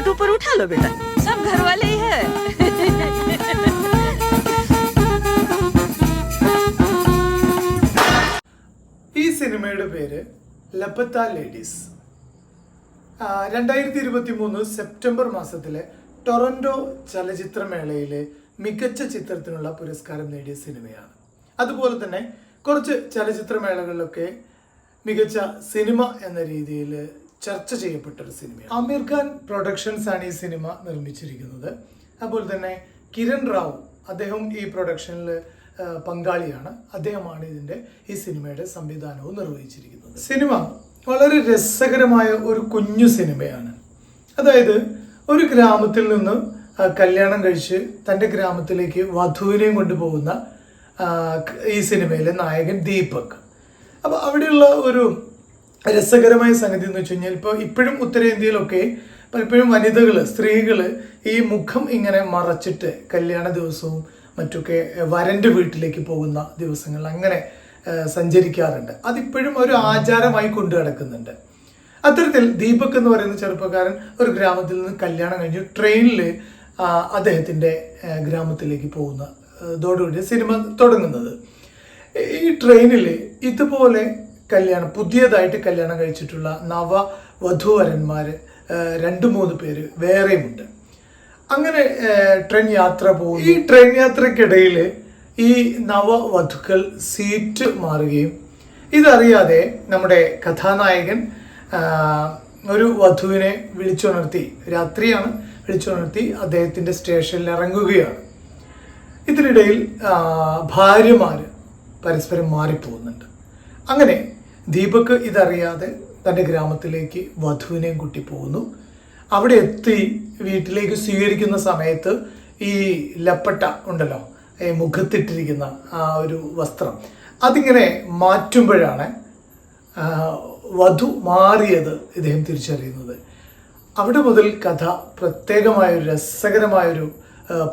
घूंघट ऊपर उठा लो बेटा सब घर वाले ही है ഈ സിനിമയുടെ പേര് ലപ്പത്ത ലേഡീസ് ആ, രണ്ടായിരത്തി ഇരുപത്തി മൂന്ന് സെപ്റ്റംബർ മാസത്തിലെ ടൊറന്റോ ചലച്ചിത്രമേളയിലെ മികച്ച ചിത്രത്തിനുള്ള പുരസ്കാരം നേടിയ സിനിമയാണ് അതുപോലെ തന്നെ കുറച്ച് ചലച്ചിത്രമേളകളിലൊക്കെ മികച്ച സിനിമ എന്ന രീതിയിൽ ചർച്ച ചെയ്യപ്പെട്ട ഒരു സിനിമയാണ്. ആമിർ ഖാൻ പ്രൊഡക്ഷൻസ് ആണ് ഈ സിനിമ നിർമ്മിച്ചിരിക്കുന്നത്. അതുപോലെ തന്നെ കിരൺ റാവു അദ്ദേഹം ഈ പ്രൊഡക്ഷനിൽ പങ്കാളിയാണ്. അദ്ദേഹമാണ് ഇതിന്റെ ഈ സിനിമയുടെ സംവിധാനവും നിർവഹിച്ചിരിക്കുന്നത്. സിനിമ വളരെ രസകരമായ ഒരു കുഞ്ഞു സിനിമയാണ്. അതായത് ഒരു ഗ്രാമത്തിൽ നിന്ന് കല്യാണം കഴിച്ച് തന്റെ ഗ്രാമത്തിലേക്ക് വധുവിനെയും കൊണ്ടുപോകുന്ന ഈ സിനിമയിലെ നായകൻ ദീപക്. അപ്പോൾ അവിടെയുള്ള ഒരു രസകരമായ സംഗതി എന്ന് വെച്ച് കഴിഞ്ഞാൽ ഇപ്പോൾ ഇപ്പോഴും ഉത്തരേന്ത്യയിലൊക്കെ പലപ്പോഴും വനിതകൾ സ്ത്രീകൾ ഈ മുഖം ഇങ്ങനെ മറച്ചിട്ട് കല്യാണ ദിവസവും മറ്റൊക്കെ വരന്റെ വീട്ടിലേക്ക് പോകുന്ന ദിവസങ്ങൾ അങ്ങനെ സഞ്ചരിക്കാറുണ്ട്. അതിപ്പോഴും ഒരു ആചാരമായി കൊണ്ടു നടക്കുന്നുണ്ട്. അത്തരത്തിൽ ദീപക് എന്ന് പറയുന്ന ചെറുപ്പക്കാരൻ ഒരു ഗ്രാമത്തിൽ നിന്ന് കല്യാണം കഴിഞ്ഞ് ട്രെയിനിൽ അദ്ദേഹത്തിന്റെ ഗ്രാമത്തിലേക്ക് പോകുന്ന ഇതോടുകൂടി സിനിമ തുടങ്ങുന്നത്. ഈ ട്രെയിനിൽ ഇതുപോലെ കല്യാണം പുതിയതായിട്ട് കല്യാണം കഴിച്ചിട്ടുള്ള നവ വധൂവരന്മാർ രണ്ട് മൂന്ന് പേര് വേറെയുമുണ്ട്. അങ്ങനെ ട്രെയിൻ യാത്ര പോകും ഈ ട്രെയിൻ യാത്രക്കിടയിൽ ഈ നവവധുക്കൾ സീറ്റ് മാറുകയും ഇതറിയാതെ നമ്മുടെ കഥാനായകൻ ഒരു വധുവിനെ വിളിച്ചുണർത്തി രാത്രിയാണ് വിളിച്ചുണർത്തി അദ്ദേഹത്തിന്റെ സ്റ്റേഷനിൽ ഇറങ്ങുകയാണ് ഇതിനിടയിൽ ഭാര്യമാർ പരസ്പരം മാറിപ്പോകുന്നുണ്ട്. അങ്ങനെ ദീപക് ഇതറിയാതെ തന്റെ ഗ്രാമത്തിലേക്ക് വധുവിനെയും കുട്ടി പോകുന്നു. അവിടെ എത്തി വീട്ടിലേക്ക് സ്വീകരിക്കുന്ന സമയത്ത് ഈ ലപ്പട്ട ഉണ്ടല്ലോ മുഖത്തിട്ടിരിക്കുന്ന ആ ഒരു വസ്ത്രം അതിങ്ങനെ മാറ്റുമ്പോഴാണ് വധു മാറിയത് ഇദ്ദേഹം തിരിച്ചറിയുന്നത്. അവിടെ മുതൽ കഥ പ്രത്യേകമായൊരു രസകരമായൊരു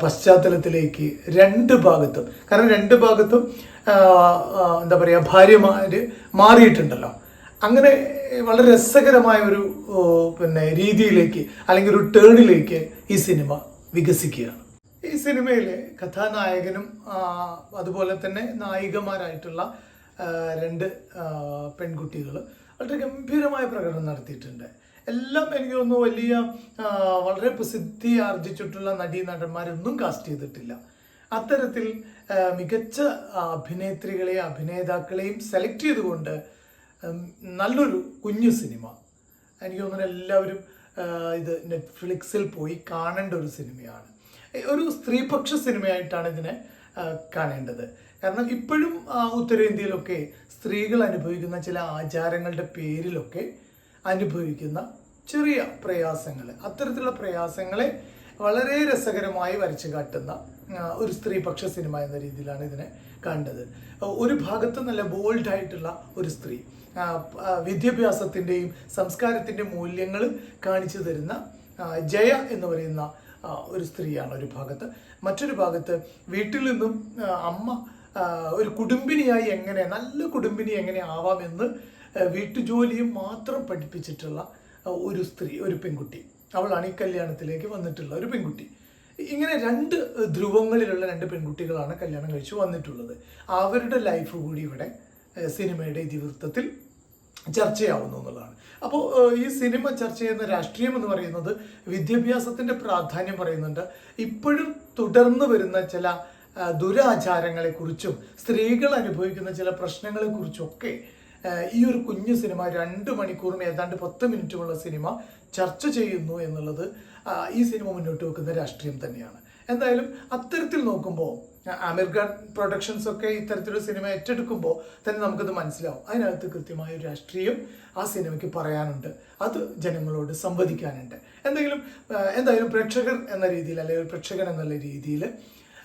പശ്ചാത്തലത്തിലേക്ക് രണ്ട് ഭാഗത്തും. കാരണം രണ്ട് ഭാഗത്തും എന്താ പറയുക ഭാര്യമാർ മാറിയിട്ടുണ്ടല്ലോ. അങ്ങനെ വളരെ രസകരമായ ഒരു പിന്നെ രീതിയിലേക്ക് അല്ലെങ്കിൽ ഒരു ടേണിലേക്ക് ഈ സിനിമ വികസിക്കുകയാണ്. ഈ സിനിമയിലെ കഥാനായകനും അതുപോലെ തന്നെ നായികമാരായിട്ടുള്ള രണ്ട് പെൺകുട്ടികൾ വളരെ ഗംഭീരമായ പ്രകടനം നടത്തിയിട്ടുണ്ട്. എല്ലാം എനിക്ക് തോന്നുന്നു വലിയ വളരെ പ്രസിദ്ധി ആർജിച്ചിട്ടുള്ള നടീ നടന്മാരൊന്നും കാസ്റ്റ് ചെയ്തിട്ടില്ല. അത്തരത്തിൽ മികച്ച അഭിനേത്രികളെയും അഭിനേതാക്കളെയും സെലക്ട് ചെയ്തുകൊണ്ട് നല്ലൊരു കുഞ്ഞു സിനിമ. എനിക്ക് തോന്നുന്നു എല്ലാവരും ഇത് നെറ്റ്ഫ്ലിക്സിൽ പോയി കാണേണ്ട ഒരു സിനിമയാണ്. ഒരു സ്ത്രീപക്ഷ സിനിമയായിട്ടാണ് ഇതിനെ കാണേണ്ടത്. കാരണം ഇപ്പോഴും ഉത്തരേന്ത്യയിലൊക്കെ സ്ത്രീകൾ അനുഭവിക്കുന്ന ചില ആചാരങ്ങളുടെ പേരിലൊക്കെ അനുഭവിക്കുന്ന ചെറിയ പ്രയാസങ്ങൾ അത്തരത്തിലുള്ള പ്രയാസങ്ങളെ വളരെ രസകരമായി വരച്ചു കാട്ടുന്ന ഒരു സ്ത്രീപക്ഷ സിനിമ എന്ന രീതിയിലാണ് ഇതിനെ കണ്ടത്. ഒരു ഭാഗത്ത് നല്ല ബോൾഡായിട്ടുള്ള ഒരു സ്ത്രീ വിദ്യാഭ്യാസത്തിന്റെയും സംസ്കാരത്തിന്റെ മൂല്യങ്ങൾ കാണിച്ചു തരുന്ന ജയ എന്ന് പറയുന്ന ഒരു സ്ത്രീയാണ് ഒരു ഭാഗത്ത്. മറ്റൊരു ഭാഗത്ത് വീട്ടിൽ നിന്നും അമ്മ ഒരു കുടുംബിനിയായി എങ്ങനെ നല്ല കുടുംബിനി എങ്ങനെ ആവാമെന്ന് വീട്ടുജോലിയും മാത്രം പഠിപ്പിച്ചിട്ടുള്ള ഒരു സ്ത്രീ ഒരു പെൺകുട്ടി. അവളാണ് ഈ കല്യാണത്തിലേക്ക് വന്നിട്ടുള്ള ഒരു പെൺകുട്ടി. ഇങ്ങനെ രണ്ട് ധ്രുവങ്ങളിലുള്ള രണ്ട് പെൺകുട്ടികളാണ് കല്യാണം കഴിച്ചു വന്നിട്ടുള്ളത്. അവരുടെ ലൈഫ് കൂടി ഇവിടെ സിനിമയുടെ ഇതിവൃത്തത്തിൽ ചർച്ചയാവുന്നു എന്നുള്ളതാണ്. അപ്പോൾ ഈ സിനിമ ചർച്ച ചെയ്യുന്ന രാഷ്ട്രീയം എന്ന് പറയുന്നത് വിദ്യാഭ്യാസത്തിന്റെ പ്രാധാന്യം പറയുന്നുണ്ട്. ഇപ്പോഴും തുടർന്ന് വരുന്ന ചില ദുരാചാരങ്ങളെക്കുറിച്ചും സ്ത്രീകൾ അനുഭവിക്കുന്ന ചില പ്രശ്നങ്ങളെക്കുറിച്ചും ഒക്കെ ഈ ഒരു കുഞ്ഞു സിനിമ രണ്ട് മണിക്കൂറും ഏതാണ്ട് പത്ത് മിനിറ്റുമുള്ള സിനിമ ചർച്ച ചെയ്യുന്നു എന്നുള്ളത് ഈ സിനിമ മുന്നോട്ട് വെക്കുന്ന രാഷ്ട്രീയം തന്നെയാണ്. എന്തായാലും അത്തരത്തിൽ നോക്കുമ്പോൾ ആമിർ ഖാൻ പ്രൊഡക്ഷൻസ് ഒക്കെ ഇത്തരത്തിലൊരു സിനിമ ഏറ്റെടുക്കുമ്പോൾ തന്നെ നമുക്കത് മനസ്സിലാവും. അതിനകത്ത് കൃത്യമായ ഒരു രാഷ്ട്രീയം ആ സിനിമയ്ക്ക് പറയാനുണ്ട്. അത് ജനങ്ങളോട് സംവദിക്കാനുണ്ട്. എന്തെങ്കിലും എന്തായാലും പ്രേക്ഷകർ എന്ന രീതിയിൽ അല്ലെങ്കിൽ പ്രേക്ഷകൻ എന്നുള്ള രീതിയിൽ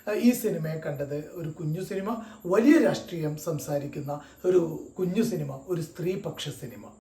ഈ സിനിമയെ കണ്ടത് ഒരു കുഞ്ഞു സിനിമ വലിയ രാഷ്ട്രീയം സംസാരിക്കുന്ന ഒരു കുഞ്ഞു സിനിമ ഒരു സ്ത്രീപക്ഷ സിനിമ.